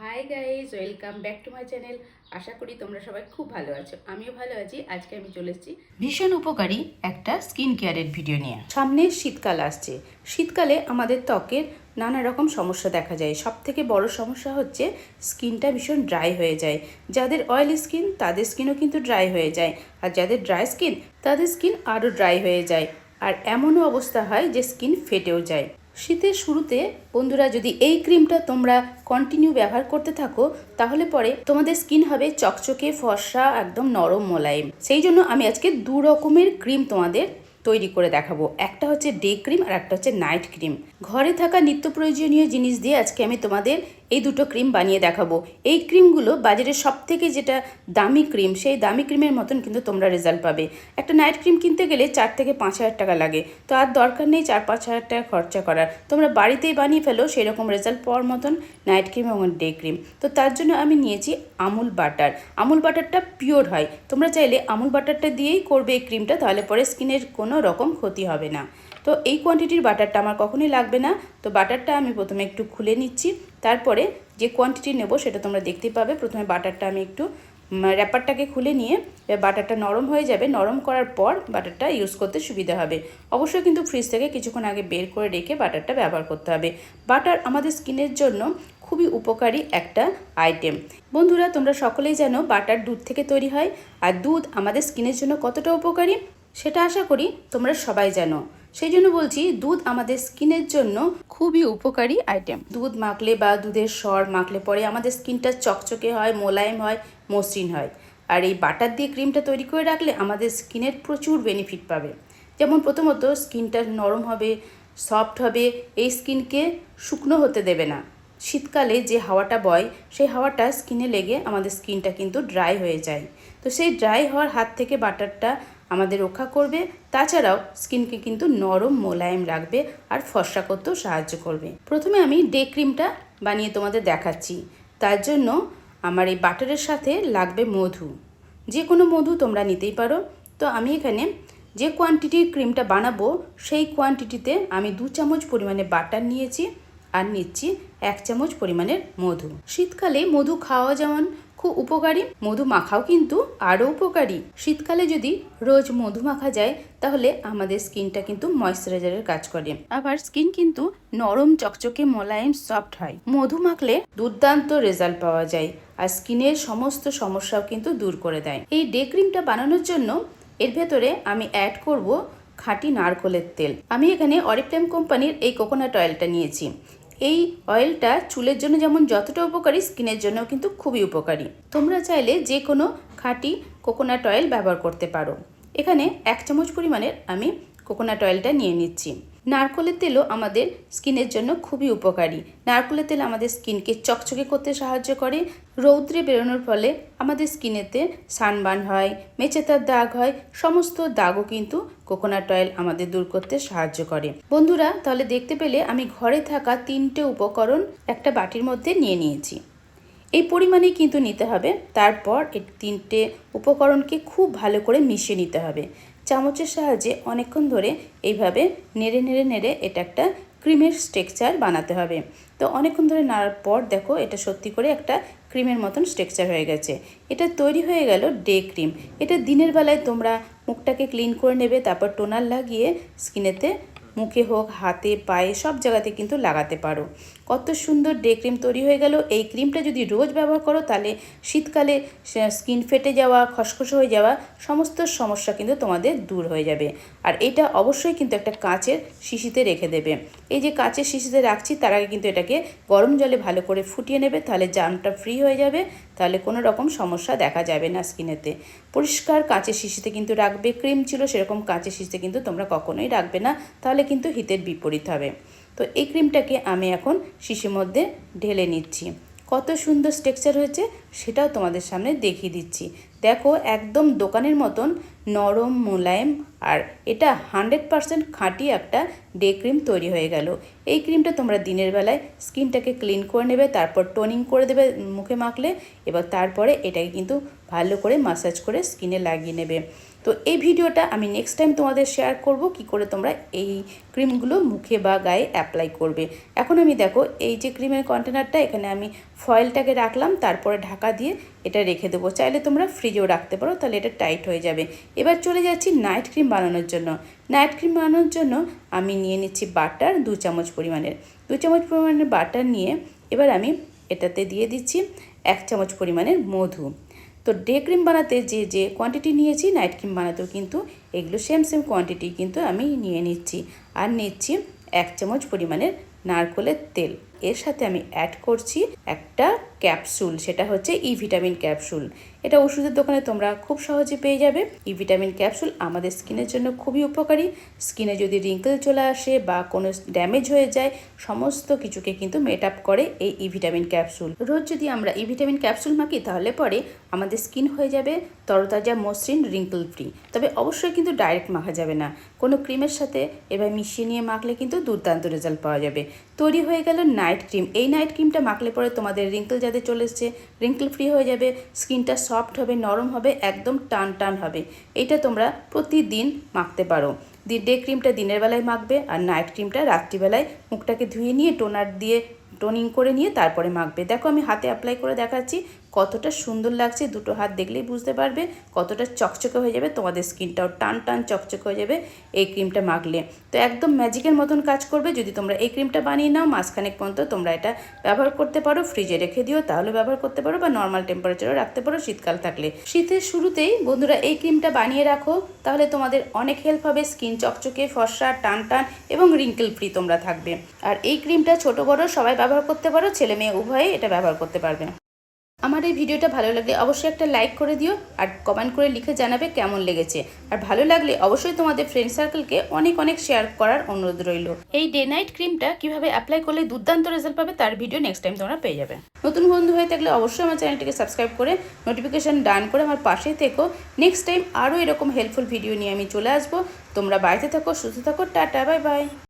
Hi guys welcome back to my channel আশা করি তোমরা সবাই খুব ভালো আছো। আমিও ভালো আছি। আজকে আমি চলে এসেছি ভীষণ উপকারী একটা স্কিন কেয়ারের ভিডিও নিয়ে। সামনে শীতকাল আসছে। শীতকালে আমাদের ত্বকের নানা রকম সমস্যা দেখা যায়। সব থেকে বড় সমস্যা হচ্ছে স্কিনটা ভীষণ ড্রাই হয়ে যায়। যাদের অয়েলি স্কিন তাদের স্কিনও কিন্তু ড্রাই হয়ে যায়। আর যাদের ড্রাই স্কিন তাদের স্কিন আরও ড্রাই হয়ে যায়। আর এমনও অবস্থা হয় যে স্কিন ফেটেও যায়। শীতের শুরুতে বন্ধুরা যদি এই ক্রিমটা তোমরা কন্টিনিউ ব্যবহার করতে থাকো, তাহলে পরে তোমাদের স্কিন হবে চকচকে, ফর্সা, একদম নরম মোলায়েম। সেই জন্য আমি আজকে দু রকমের ক্রিম তোমাদের তৈরি করে দেখাবো। একটা হচ্ছে ডে ক্রিম আর একটা হচ্ছে নাইট ক্রিম ঘরে থাকা নিত্য প্রয়োজনীয় জিনিস দিয়ে আজকে আমি তোমাদের এই দুটো ক্রিম বানিয়ে দেখাবো। এই ক্রিমগুলো বাজারে সব থেকে যেটা দামি ক্রিম সেই দামি ক্রিমের মতন কিন্তু তোমরা রেজাল্ট পাবে। একটা নাইট ক্রিম কিনতে গেলে চার থেকে পাঁচ হাজার টাকা লাগে। তো আর দরকার নেই চার পাঁচ হাজার টাকা খরচা করার। তোমরা বাড়িতেই বানিয়ে ফেলো সেই রকম রেজাল্ট পাওয়ার মতন নাইট ক্রিম এবং ডে ক্রিম তো তার জন্য আমি নিয়েছি আমুল বাটার আমুল বাটারটা পিওর হয়। তোমরা চাইলে আমুল বাটারটা দিয়েই করবে এই ক্রিমটা তাহলে পরে স্কিনের কোনো রকম ক্ষতি হবে না। তো এই কোয়ান্টিটির বাটারটা আমার কখনোই লাগবে না। তো বাটারটা আমি প্রথমে একটু খুলে নিচ্ছি। তারপরে যে কোয়ান্টিটি নেব সেটা তোমরা দেখতে পাবে। প্রথমে বাটারটা আমি একটু র্যাপারটাকে খুলে নিয়ে বাটারটা নরম হয়ে যাবে। নরম করার পর বাটারটা ইউজ করতে সুবিধা হবে। অবশ্যই কিন্তু ফ্রিজ থেকে কিছুক্ষণ আগে বের করে রেখে বাটারটা ব্যবহার করতে হবে। বাটার আমাদের স্কিনের জন্য খুবই উপকারী একটা আইটেম বন্ধুরা, তোমরা সকলেই জানো বাটার দুধ থেকে তৈরি হয়। আর দুধ আমাদের স্কিনের জন্য কতটা উপকারী? সেটা আশা করি তোমরা সবাই জানো। সেই জন্য বলছি, দুধ আমাদের স্কিনের জন্য খুবই উপকারী আইটেম। দুধ মাখলে বা দুধের সর মাখলে পরে আমাদের স্কিনটা চকচকে হয়, মোলায়েম হয়, মসৃণ হয়। আর এই বাটার দিয়ে ক্রিমটা তৈরি করে রাখলে আমাদের স্কিনের প্রচুর বেনিফিট পাবে। যেমন প্রথমত, স্কিনটা নরম হবে, সফট হবে, এই স্কিনকে শুকনো হতে দেবে না। শীতকালে যে হাওয়াটা বয়, সেই হাওয়াটা স্কিনে লেগে আমাদের স্কিনটা কিন্তু ড্রাই হয়ে যায়। তো সেই ড্রাই হওয়ার হাত থেকে বাটারটা আমাদের রক্ষা করবে। তাছাড়াও স্কিনকে কিন্তু নরম মোলায়েম রাখবে আর ফর্সা করতেও সাহায্য করবে। প্রথমে আমি ডে ক্রিমটা বানিয়ে তোমাদের দেখাচ্ছি। তার জন্য আমার এই বাটারের সাথে লাগবে মধু। যে কোনো মধু তোমরা নিতেই পারো। তো আমি এখানে যে কোয়ান্টিটির ক্রিমটা বানাবো, সেই কোয়ান্টিটিতে আমি দু চামচ পরিমাণে বাটার নিয়েছি আর নিচ্ছি এক চামচ পরিমাণের মধু। শীতকালে মধু খাওয়া যেমন উপকারী, মধু মাখাও কিন্তু আরও উপকারী। শীতকালে যদি রোজ মধু মাখা যায়, তাহলে আমাদের স্কিনটা কিন্তু ময়শ্চারাইজারের কাজ করে। আবার স্কিন কিন্তু নরম, চকচকে, মোলায়েম, সফট হয়। মধু মাখলে দুর্দান্ত রেজাল্ট পাওয়া যায় আর স্কিনের সমস্ত সমস্যাও কিন্তু দূর করে দেয়। এই ডে ক্রিমটা বানানোর জন্য এর ভেতরে আমি অ্যাড করব খাঁটি নারকোলের তেল। আমি এখানে অরিফ্লেম কোম্পানির এই কোকোনাট অয়েলটা নিয়েছি। এই অয়েলটা চুলের জন্য যেমন যতটা উপকারী, স্কিনের জন্যও কিন্তু খুবই উপকারী। তোমরা চাইলে যে কোনো খাঁটি কোকোনাট অয়েল ব্যবহার করতে পারো। এখানে এক চামচ পরিমাণের আমি কোকোনাট অয়েলটা নিয়ে নিচ্ছি। নারকোলের তেলও আমাদের স্কিনের জন্য খুবই উপকারী। নারকোলের তেল আমাদের স্কিনকে চকচকে করতে সাহায্য করে। রৌদ্রে বেরোনোর ফলে আমাদের স্কিনেতে সানবার্ন হয়, মেচেতার দাগ হয়, সমস্ত দাগও কিন্তু কোকোনাট অয়েল আমাদের দূর করতে সাহায্য করে। বন্ধুরা, তাহলে দেখতে পেলে আমি ঘরে থাকা তিনটে উপকরণ একটা বাটির মধ্যে নিয়ে নিয়েছি। এই পরিমাণে কিন্তু নিতে হবে। তারপর এই তিনটে উপকরণকে খুব ভালো করে মিশিয়ে নিতে হবে। চামচের সাহায্যে অনেকক্ষণ ধরে এইভাবে নেড়ে নেড়ে নেড়ে এটা একটা ক্রিমের স্ট্রেকচার বানাতে হবে। তো অনেকক্ষণ ধরে নাড়ার পর দেখো এটা সত্যি করে একটা ক্রিমের মতন স্ট্রেকচার হয়ে গেছে। এটা তৈরি হয়ে গেল ডে ক্রিম। এটা দিনের বেলায় তোমরা মুখটাকে ক্লিন করে নেবে, তারপর টোনার লাগিয়ে স্কিনেতে মুখে হোক, হাতে, পায়ে, সব জায়গাতে কিন্তু লাগাতে পারো। কত সুন্দর ডে ক্রিম তৈরি হয়ে গেল। এই ক্রিমটা যদি রোজ ব্যবহার করো, তাহলে শীতকালে স্কিন ফেটে যাওয়া, খসখসে হয়ে যাওয়া সমস্ত সমস্যা কিন্তু তোমাদের দূর হয়ে যাবে। আর এটা অবশ্যই কিন্তু একটা কাঁচের শিশিতে রেখে দেবে। এই যে কাঁচের শিশিতে রাখছি, তার আগে কিন্তু এটাকে গরম জলে ভালো করে ফুটিয়ে নেবে, তাহলে জামটা ফ্রি হয়ে যাবে, তাহলে কোনো রকম সমস্যা দেখা যাবে না স্কিনেতে পরিষ্কার কাঁচের শিশিতে কিন্তু রাখবে ক্রিম ছিল সেরকম কাঁচের শিশিতে কিন্তু তোমরা কখনোই রাখবে না, তাহলে কিন্তু হিতের বিপরীত হবে। তো এই ক্রিমটাকে আমি এখন শিশির মধ্যে ঢেলে নিচ্ছি। কত সুন্দর স্ট্রেকচার হয়েছে, সেটাও তোমাদের সামনে দেখিয়ে দিচ্ছি। দেখো, একদম দোকানের মতন নরম মোলায়েম। আর এটা হান্ড্রেড পারসেন্ট খাঁটি একটা ডে ক্রিম তৈরি হয়ে গেল। এই ক্রিমটা তোমরা দিনের বেলায় স্কিনটাকে ক্লিন করে নেবে, তারপর টোনিং করে দেবে মুখে মাখলে, এবার তারপরে এটাকে কিন্তু ভালো করে মাসাজ করে স্কিনে লাগিয়ে নেবে। তো এই ভিডিওটা আমি নেক্সট টাইম তোমাদের শেয়ার করব, কি করে তোমরা এই ক্রিমগুলো মুখে বা গায়ে অ্যাপ্লাই করবে। এখন আমি দেখো, এই যে ক্রিমের কন্টেনারটা এখানে আমি ফয়েলটাকে রাখলাম, তারপরে ঢাকা দিয়ে এটা রেখে দেবো। চাইলে তোমরা ফ্রিজেও রাখতে পারো, তাহলে এটা টাইট হয়ে যাবে। এবার চলে যাচ্ছি নাইট ক্রিম বানানোর জন্য। নাইট ক্রিম বানানোর জন্য আমি নিয়ে নিচ্ছি বাটার দু চামচ পরিমাণের। দু চামচ পরিমাণের বাটার নিয়ে এবার আমি এটাতে দিয়ে দিচ্ছি এক চামচ পরিমাণের মধু। তো ডে ক্রিম বানাতে যে যে কোয়ান্টিটি নিয়েছি নাইট ক্রিম বানাতেও কিন্তু এগুলো সেম সেম কোয়ান্টিটি কিন্তু আমি নিয়ে নিচ্ছি। আর নিচ্ছি এক চামচ পরিমাণের নারকোলের তেল। এর সাথে আমি অ্যাড করছি একটা ক্যাপসুল সেটা হচ্ছে ই ভিটামিন ক্যাপসুল এটা ওষুধের দোকানে তোমরা খুব সহজে পেয়ে যাবে। ই ভিটামিন ক্যাপসুল আমাদের স্কিনের জন্য খুবই উপকারী। স্কিনে যদি রিঙ্কেল চলে আসে বা কোনো ড্যামেজ হয়ে যায়, সমস্ত কিছুকে কিন্তু মেট আপ করে এই ই ভিটামিন ক্যাপসুল রোজ যদি আমরা ই ভিটামিন ক্যাপসুল মাখি, তাহলে পরে আমাদের স্কিন হয়ে যাবে তরতাজা, মসৃণ রিঙ্কেল ফ্রি তবে অবশ্যই কিন্তু ডাইরেক্ট মাখা যাবে না। কোনো ক্রিমের সাথে এবার মিশিয়ে নিয়ে মাখলে কিন্তু দুর্দান্ত রেজাল্ট পাওয়া যাবে। তৈরি হয়ে গেল নাইট ক্রিম। এই নাইট ক্রিমটা মাখলে পরে তোমাদের রিঙ্কেল যাদের চলে এসছে রিঙ্কেল ফ্রি হয়ে যাবে স্কিনটা সফট হবে, নরম হবে, একদম টান টান হবে। এটা তোমরা প্রতিদিন মাখতে পারো। ডে ক্রিমটা দিনের বেলায় মাখবে আর নাইট ক্রিমটা রাত্রিবেলায় মুখটাকে ধুয়ে নিয়ে টোনার দিয়ে টোনিং করে নিয়ে তারপরে মাখবে। দেখো আমি হাতে অ্যাপ্লাই করে দেখাচ্ছি কতটা সুন্দর লাগছে দুটো হাত দেখলেই বুঝতে পারবে কতটা চকচকে হয়ে যাবে, তোমাদের স্কিনটাও টান টান চকচকে হয়ে যাবে এই ক্রিমটা মাখলে। তো একদম ম্যাজিকের মতন কাজ করবে, যদি তোমরা এই ক্রিমটা বানিয়ে নাও মাঝখানেক পর্যন্ত তোমরা এটা ব্যবহার করতে পারো, ফ্রিজে রেখে দিও, তাহলে ব্যবহার করতে পারো বা নর্মাল টেম্পারেচারও রাখতে পারো শীতকাল থাকলে। শীতের শুরুতেই বন্ধুরা এই ক্রিমটা বানিয়ে রাখো, তাহলে তোমাদের অনেক হেল্প হবে, স্কিন চকচকে, ফর্সা, টান টান এবং রিঙ্কেল ফ্রি তোমরা থাকবে। আর এই ক্রিমটা ছোট বড় সবাই ব্যবহার করতে পারো, ছেলে মেয়ে উভয়ে এটা ব্যবহার করতে পারবে। আমার এই ভিডিওটা ভালো লাগলে অবশ্যই একটা লাইক করে দিও আর কমেন্ট করে লিখে জানাবে কেমন লেগেছে। আর ভালো লাগলে অবশ্যই তোমাদের ফ্রেন্ড সার্কেলকে অনেক অনেক শেয়ার করার অনুরোধ রইল। এই ডে নাইট ক্রিমটা কীভাবে অ্যাপ্লাই করলে দুর্দান্ত রেজাল্ট পাবে তার ভিডিও নেক্সট টাইম তোমরা পেয়ে যাবে। নতুন বন্ধু হয়ে থাকলে অবশ্যই আমার চ্যানেলটিকে সাবস্ক্রাইব করে নোটিফিকেশান ডান করে আমার পাশেই থেকো। নেক্সট টাইম আরও এরকম হেল্পফুল ভিডিও নিয়ে আমি চলে আসব। তোমরা বাড়িতে থাকো, সুস্থ থাকো, টাটা বাই বাই